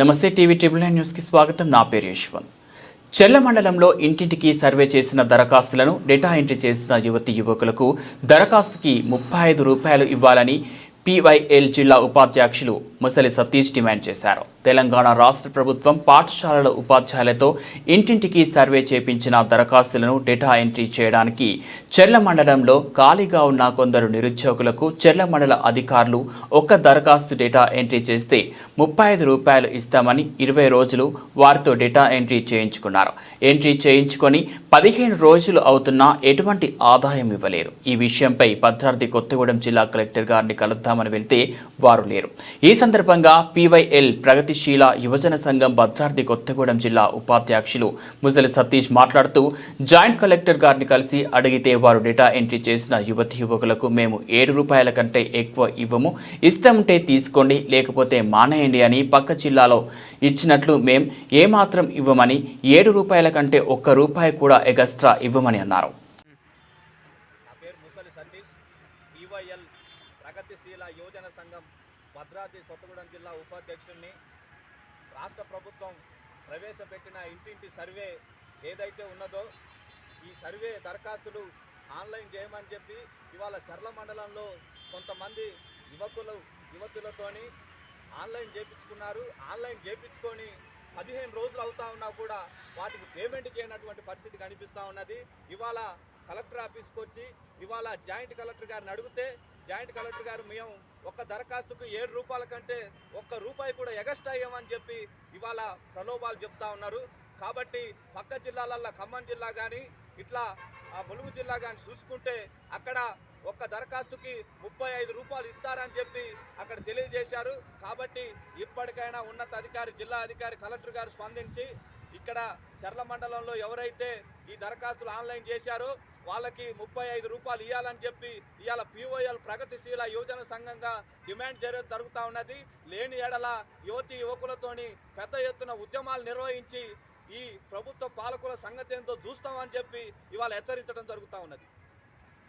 నమస్తే TV triple nine న్యూస్కి స్వాగతం. నా పేరు యశ్వంత్. చెల్ల మండలంలో ఇంటింటికి సర్వే చేసిన దరఖాస్తులను డేటా ఎంట్రీ చేసిన యువతి యువకులకు దరఖాస్తుకి ముప్పై ఐదు రూపాయలు ఇవ్వాలని పీవైఎల్ జిల్లా ఉపాధ్యక్షులు ముసలి సతీష్ డిమాండ్ చేశారు. తెలంగాణ రాష్ట్ర ప్రభుత్వం పాఠశాలల ఉపాధ్యాయులతో ఇంటింటికి సర్వే చేపించిన దరఖాస్తులను డేటా ఎంట్రీ చేయడానికి చెర్ల మండలంలో ఖాళీగా ఉన్న కొందరు నిరుద్యోగులకు చెర్ల మండల అధికారులు ఒక్క దరఖాస్తు డేటా ఎంట్రీ చేస్తే ముప్పై ఐదు రూపాయలు ఇస్తామని ఇరవై రోజులు వారితో డేటా ఎంట్రీ చేయించుకున్నారు. ఎంట్రీ చేయించుకొని పదిహేను రోజులు అవుతున్నా ఎటువంటి ఆదాయం ఇవ్వలేదు. ఈ విషయంపై భద్రాద్రి కొత్తగూడెం జిల్లా కలెక్టర్ గారిని కలుద్దామని వెళ్తే వారు లేరు. ఈ సందర్భంగా పీవైఎల్ ప్రగతిశీల యువజన సంఘం భద్రాద్రి కొత్తగూడెం జిల్లా ఉపాధ్యక్షులు ముసలి సతీష్ మాట్లాడుతూ జాయింట్ కలెక్టర్ గారిని కలిసి అడిగితే వారు డేటా ఎంట్రీ చేసిన యువతి యువకులకు మేము ఏడు రూపాయల కంటే ఎక్కువ ఇవ్వము. ఇష్టముంటే తీసుకోండి లేకపోతే మానేయండి అని పక్క జిల్లాలో ఇచ్చినట్లు మేం ఏమాత్రం ఇవ్వమని ఏడు రూపాయల కంటే ఒక్క రూపాయి కూడా ఎగస్ట్రా ఇవ్వమని అన్నారు. ప్రగతిశీల యువజన సంఘం భద్రాద్రి కొత్తగూడెం జిల్లా ఉపాధ్యక్షుడిని రాష్ట్ర ప్రభుత్వం ప్రవేశపెట్టిన ఇంటింటి సర్వే ఏదైతే ఉన్నదో ఈ సర్వే దరఖాస్తులు ఆన్లైన్ చేయమని చెప్పి ఇవాళ చర్ల మండలంలో కొంతమంది యువకులు యువతులతోని ఆన్లైన్ చేయించుకున్నారు ఆన్లైన్ చేయించుకొని పదిహేను రోజులు అవుతా ఉన్నా కూడా వాటికి పేమెంట్ చేయనటువంటి పరిస్థితి కనిపిస్తూ ఉన్నది. ఇవాళ కలెక్టర్ ఆఫీస్కి వచ్చి ఇవాళ జాయింట్ కలెక్టర్ గారిని అడిగితే జాయింట్ కలెక్టర్ గారు మేము ఒక్క దరఖాస్తుకు ఏడు రూపాయల కంటే ఒక్క రూపాయి కూడా ఎగస్ట్రా ఇవ్వమని చెప్పి ఇవాళ ప్రలోభాలు చెప్తా ఉన్నారు. కాబట్టి పక్క జిల్లాలల్లో ఖమ్మం జిల్లా కానీ ఇట్లా ఆ ములుగు జిల్లా కానీ చూసుకుంటే అక్కడ ఒక్క దరఖాస్తుకి ముప్పై ఐదు రూపాయలు ఇస్తారని చెప్పి అక్కడ తెలియజేశారు. కాబట్టి ఇప్పటికైనా ఉన్నత అధికారి జిల్లా అధికారి కలెక్టర్ గారు స్పందించి ఇక్కడ చర్ల మండలంలో ఎవరైతే ఈ దరఖాస్తులు ఆన్లైన్ చేశారో వాళ్ళకి ముప్పై ఐదు రూపాయలు ఇవ్వాలని చెప్పి ఇవాళ పిఓఎల్ ప్రగతిశీల యువజన సంఘంగా డిమాండ్ జరు జరుగుతూ ఉన్నది. లేని ఎడల యువతి యువకులతోని పెద్ద ఎత్తున ఉద్యమాలు నిర్వహించి ఈ ప్రభుత్వ పాలకుల సంగతి ఏంటో చూస్తామని చెప్పి ఇవాళ హెచ్చరించడం జరుగుతూ ఉన్నది.